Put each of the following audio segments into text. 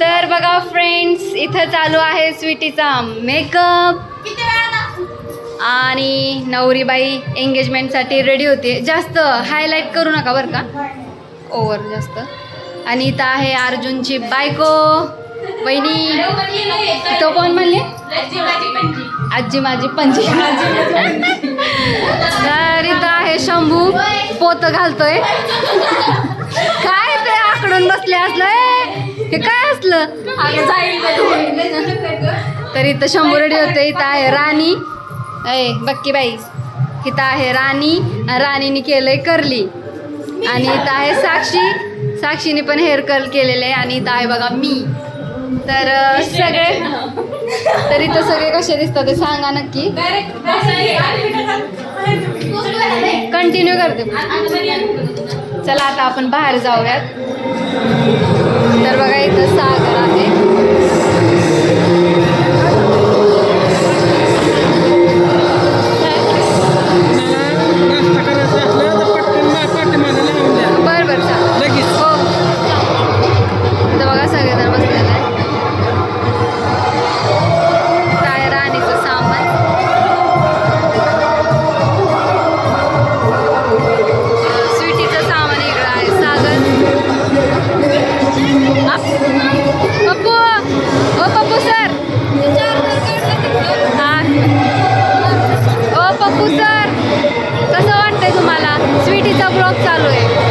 तर बघा फ्रेंड्स इथं चालू आहे स्वीटीचा मेकअप आणि नवरीबाई एंगेजमेंटसाठी रेडी होते. जास्त हायलाईट करू नका बरं का. ओव्हर जास्त. आणि इथं आहे अर्जुनची बायको. वहिनी तो कोण म्हणले? आजी माझी पंजी तर इथं आहे शंभू पोत घालतोय. काय ते आकडून बसले असलं हे काय असलं? तर इथं शंभू रेडी होते इथं आहे राणी. ए बक्की बाई इथं आहे राणी राणीने केलंय करली आणि इथं आहे साक्षी. साक्षीने पण हेअर कर्ल केलेलं आहे आणि इथं आहे बघा मी. तर सगळे सगळे तर इथं सगळे कसे दिसतात ते सांगा नक्की. कंटिन्यू करते. चला आता आपण बाहेर जाऊयात. तर बघा इथं सागर आहे. नाश्ता स्वीटीचा ब्लॉग चालू आहे.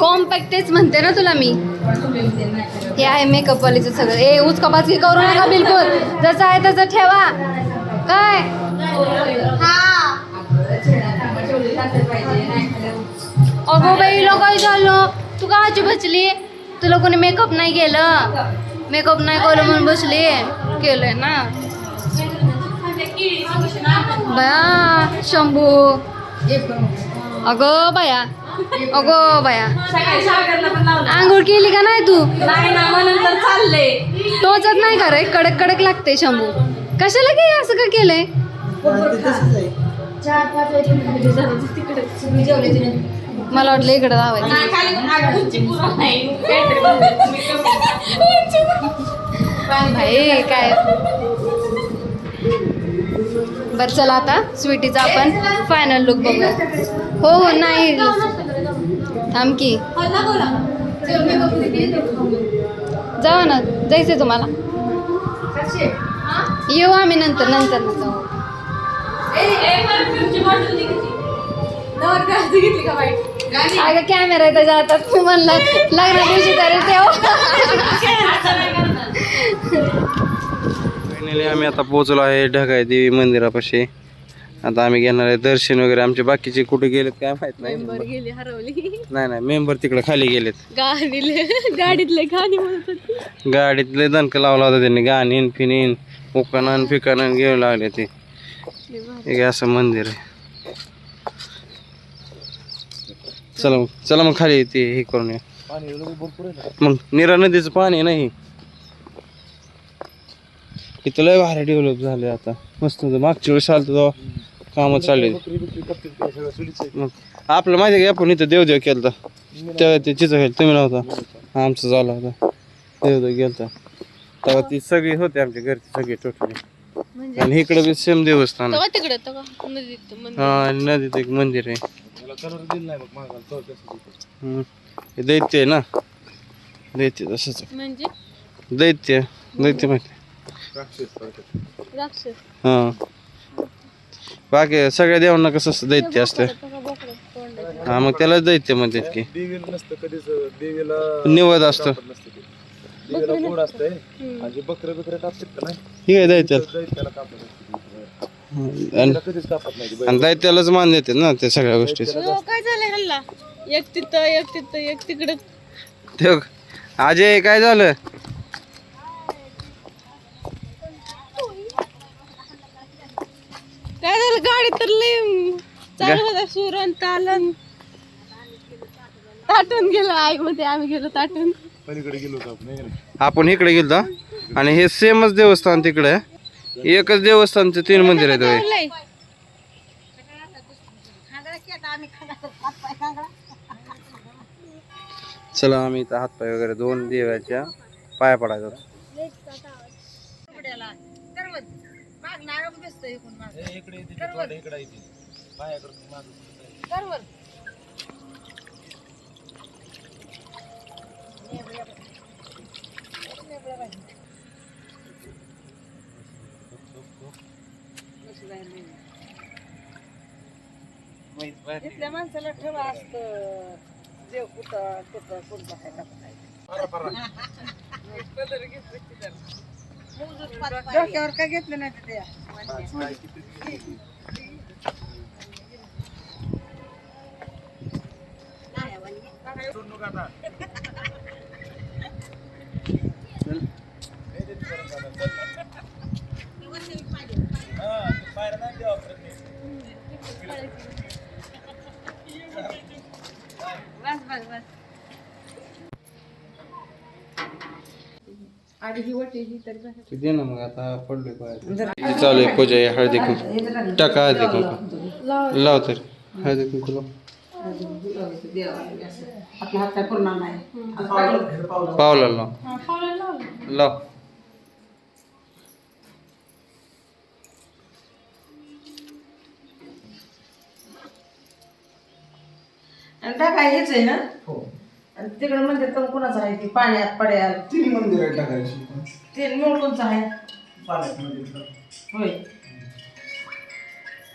कॉम्पॅक्टच म्हणते ना तुला मी. हे आहे मेकअप वालीचं सगळं. ए उचकापाचकी करू नका बिलकुल. जसं आहे तसं ठेवा. काय? अगो बाई लोक झालो तू काची बसली? तुला कोणी मेकअप नाही केलं? मेकअप नाही केलं म्हणून बसली? केलंय ना. बया शंभू. अगं बया अगो बया. आंघोळ केली का नाही तू? चाललंय टोचत नाही का रे? कडक कडक लागते शंभू. कशाला काय असं का केलंय? मला वाटलं इकडे म्हणते. भाई काय? बर चला आता स्वीटीचा आपण फायनल लुक बघूया. हो हो नाही थांब की. जाऊ ना जायचंय तुम्हाला. येऊ आम्ही नंतर नंतर. ना जाऊ? अगं कॅमेरा त्याच्या हातात मी म्हणलं लग्ना दिवशी तरी ठेव. फायनली आम्ही आता पोहोचलो आहे ढगाय देवी मंदिरापाशी. आता आम्ही घेणार आहे दर्शन वगैरे. आमचे बाकीचे कुठे गेलेत काय माहीत नाही. गेली हरवली. नाही नाही मेंबर तिकडे खाली गेलेत. गाडीले गाडीतले गाणी म्हणत होती गाडीत लय दणका लावला होता त्यांनी. गाणीन फिनीन उकानन फिकानन घेऊ लागले ते. एक असं मंदिर आहे. चला मग चला मग खाली ते हे करून या मग निरा नदीचं पाणी नाही इथं लय भारी डेव्हलप झाले आता. मस्त होतं. मागच्या वेळेस आलं तेव्हा कामं चालले. मग आपलं माहिती आहे का? आपण इथं देवदेव केलं तेव्हा ते चित्र खेळ तुम्ही नव्हता. आमचं झाला होता देवदेव गेलता. तेव्हा ती सगळी होते आमच्या घरची सगळी टोटली आणि इकडं बी सेम देवस्थान. आहे. हा आणि नदीत एक मंदिर आहे. हम्म. हे दैत्य आहे ना? दैत्य तसंच आहे. म्हणजे? दैत्य. दैत्य माहिती. हां. बाकी सगळ्या देवांना कसं दैत्य असतं हा मग त्याला दैत्य म्हणतात की. देवीला नसतं कधीच देवीला निवद असतं. नसतं ते देवीला गोड असतंय. आणि बकरे बिकरे कापतात का नाही? हे काय दैत्याला दैत्याला कापत असतं आणि त्याला कधीच कापत नाही ते. आणि दैत्यालाच मान देतात ना ते सगळ्या गोष्टी हो काय हल्ला एक तिथं एक तिथं एक तिकडं. अजय काय झालं काय झालं गाडी तर लय चालू होता सुरण तालन ताटून गेलो आई मध्ये आम्ही गेलो ताटून पलीकडे गेलो होतो आपण का नाही? आपण इकडे गेलो आणि हे सेमच देवस्थान तिकडे आहे. एकच देवस्थानचे तीन मंदिर आहेत होय. चला आम्ही इथं हातपाय वगैरे दोन देवाच्या पाया पडायचं इकडे येते येते. इथल्या माणसाला ठेवा असतं. देव कुठं कुठं कुठं डोक्यावर काय घेतलं नाही ते दे ना मग आता पडलोय पाया चालू आहे पूजा आहे हळदी कुंकू. टाका हळदी कुंकू. लाव. तर. हळदी कुंकू लाव. पावला लाव लाव. आणि टाका हेच आहे ना? आणि तिकडे मंदिर तर कोणाचं आहे ती पाण्यात पड्यात तिन्ही मंदिर आहे टाकायची. ते मूळ कोणचं आहे. पाण्यात मंदिर होय.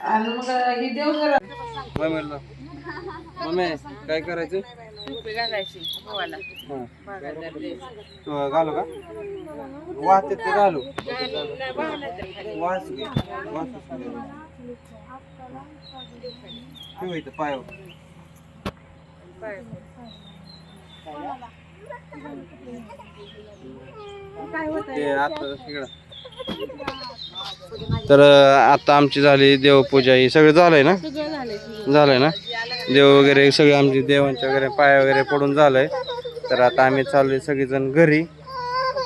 आणि मग ही देवघर मम्मी लाव मम्मी काय करायचं? घालायची भावाला हा. घालू का? वाहते ते घालू. वाच घे. वाचच घे. ठेव इथं पायावर. ते आता इकडं. तर आता आमची झाली देवपूजा ही सगळं झालंय ना? झालंय ना? देव वगैरे सगळे आमचे देवांच्या वगैरे पाय वगैरे पडून झालंय. तर आता आम्ही चाललोय सगळेजण घरी.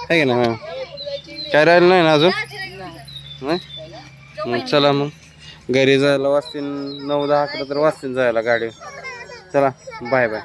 आहे ना मॅम काय राहिलं नाही ना अजून? नाही? मग चला मग. घरी जायला वाचतील नऊ दहा अकरा तर वाचतील जायला गाडी चला बाय बाय.